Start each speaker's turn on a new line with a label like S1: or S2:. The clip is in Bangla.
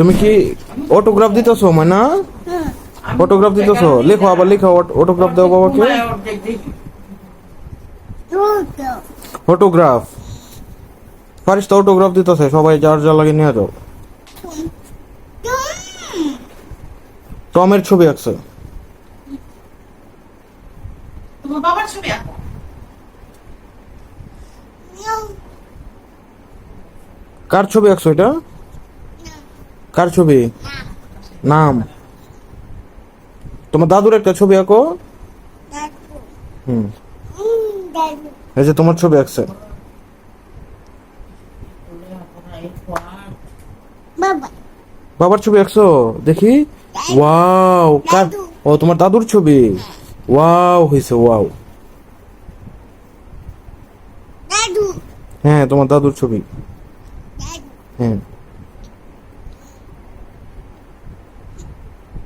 S1: তুমি কি অটোগ্রাফ দিতেছো ময়না অটোগ্রাফ দিতেছো? লেখো আবার লেখো অটোগ্রাফ দাও বাবাকে। অটোগ্রাফ পারিস তো অটোগ্রাফ দিতেছে সবাই যার যা লাগে নিয়ে যাও। টমের ছবি আঁকছে
S2: বাবার ছবি আঁকো
S1: কার ছবি আঁকছো এটা কার ছবি? নাম। তোমার দাদুর একটা ছবি আঁকো। হুম। এই যে তোমার ছবি আঁকছে। বাবার ছবি আঁকছো? দেখি। ওয়াও কার ও তোমার দাদুর ছবি। ওয়াও হয়েছে ওয়াও। হ্যাঁ তোমার দাদুর ছবি। হ্যাঁ।